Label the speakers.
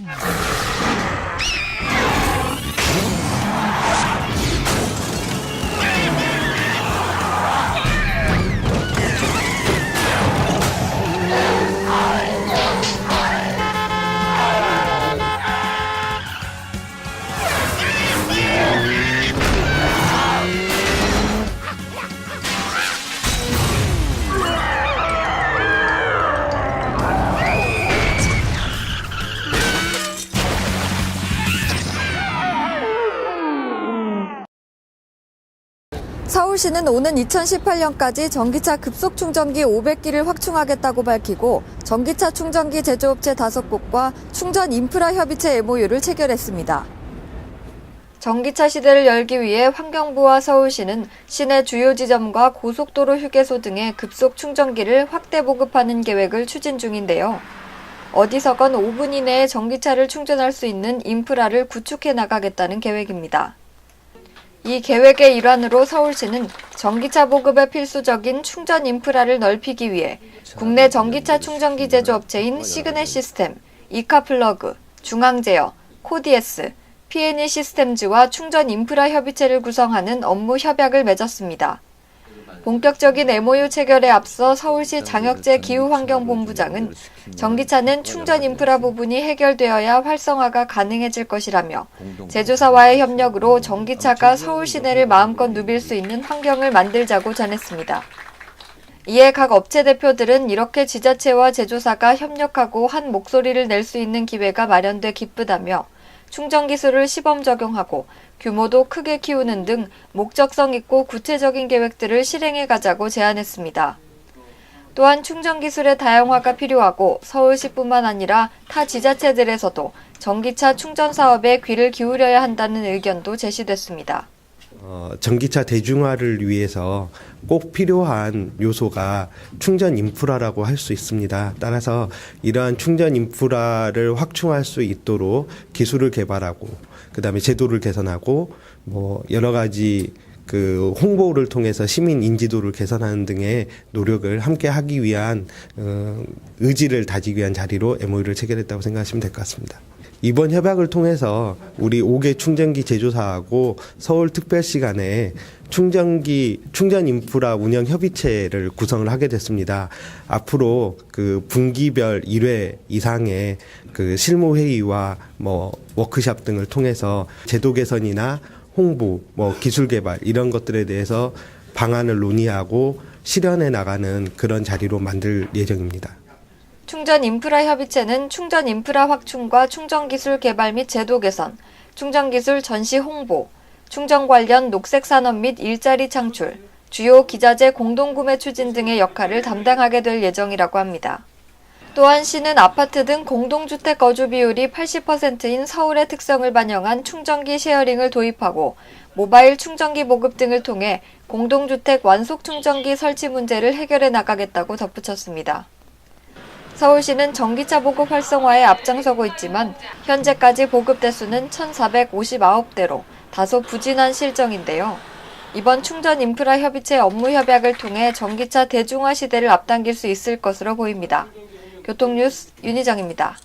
Speaker 1: Mm-hmm. 서울시는 오는 2018년까지 전기차 급속 충전기 500기를 확충하겠다고 밝히고 전기차 충전기 제조업체 5곳과 충전 인프라 협의체 MOU를 체결했습니다. 전기차 시대를 열기 위해 환경부와 서울시는 시내 주요 지점과 고속도로 휴게소 등의 급속 충전기를 확대 보급하는 계획을 추진 중인데요. 어디서건 5분 이내에 전기차를 충전할 수 있는 인프라를 구축해 나가겠다는 계획입니다. 이 계획의 일환으로 서울시는 전기차 보급에 필수적인 충전 인프라를 넓히기 위해 국내 전기차 충전기 제조업체인 시그넷 시스템, 이카플러그, 중앙제어, 코디에스, P&E 시스템즈와 충전 인프라 협의체를 구성하는 업무 협약을 맺었습니다. 본격적인 MOU 체결에 앞서 서울시 장혁재 기후환경본부장은 전기차는 충전 인프라 부분이 해결되어야 활성화가 가능해질 것이라며 제조사와의 협력으로 전기차가 서울 시내를 마음껏 누빌 수 있는 환경을 만들자고 전했습니다. 이에 각 업체 대표들은 이렇게 지자체와 제조사가 협력하고 한 목소리를 낼 수 있는 기회가 마련돼 기쁘다며 충전 기술을 시범 적용하고 규모도 크게 키우는 등 목적성 있고 구체적인 계획들을 실행해 가자고 제안했습니다. 또한 충전 기술의 다양화가 필요하고 서울시뿐만 아니라 타 지자체들에서도 전기차 충전 사업에 귀를 기울여야 한다는 의견도 제시됐습니다.
Speaker 2: 어, 전기차 대중화를 위해서 꼭 필요한 요소가 충전 인프라라고 할 수 있습니다. 따라서 이러한 충전 인프라를 확충할 수 있도록 기술을 개발하고 그다음에 제도를 개선하고 뭐 여러 가지 그 홍보를 통해서 시민 인지도를 개선하는 등의 노력을 함께 하기 위한 어, 의지를 다지기 위한 자리로 MOU를 체결했다고 생각하시면 될 것 같습니다. 이번 협약을 통해서 우리 5개 충전기 제조사하고 서울특별시 간에 충전기 충전 인프라 운영 협의체를 구성을 하게 됐습니다. 앞으로 그 분기별 1회 이상의 그 실무 회의와 뭐 워크샵 등을 통해서 제도 개선이나 홍보, 뭐 기술 개발 이런 것들에 대해서 방안을 논의하고 실현해 나가는 그런 자리로 만들 예정입니다.
Speaker 1: 충전 인프라 협의체는 충전 인프라 확충과 충전 기술 개발 및 제도 개선, 충전 기술 전시 홍보, 충전 관련 녹색 산업 및 일자리 창출, 주요 기자재 공동구매 추진 등의 역할을 담당하게 될 예정이라고 합니다. 또한 시는 아파트 등 공동주택 거주 비율이 80%인 서울의 특성을 반영한 충전기 쉐어링을 도입하고 모바일 충전기 보급 등을 통해 공동주택 완속 충전기 설치 문제를 해결해 나가겠다고 덧붙였습니다. 서울시는 전기차 보급 활성화에 앞장서고 있지만 현재까지 보급 대수는 1,459대로 다소 부진한 실정인데요. 이번 충전 인프라 협의체 업무 협약을 통해 전기차 대중화 시대를 앞당길 수 있을 것으로 보입니다. 교통뉴스 윤희정입니다.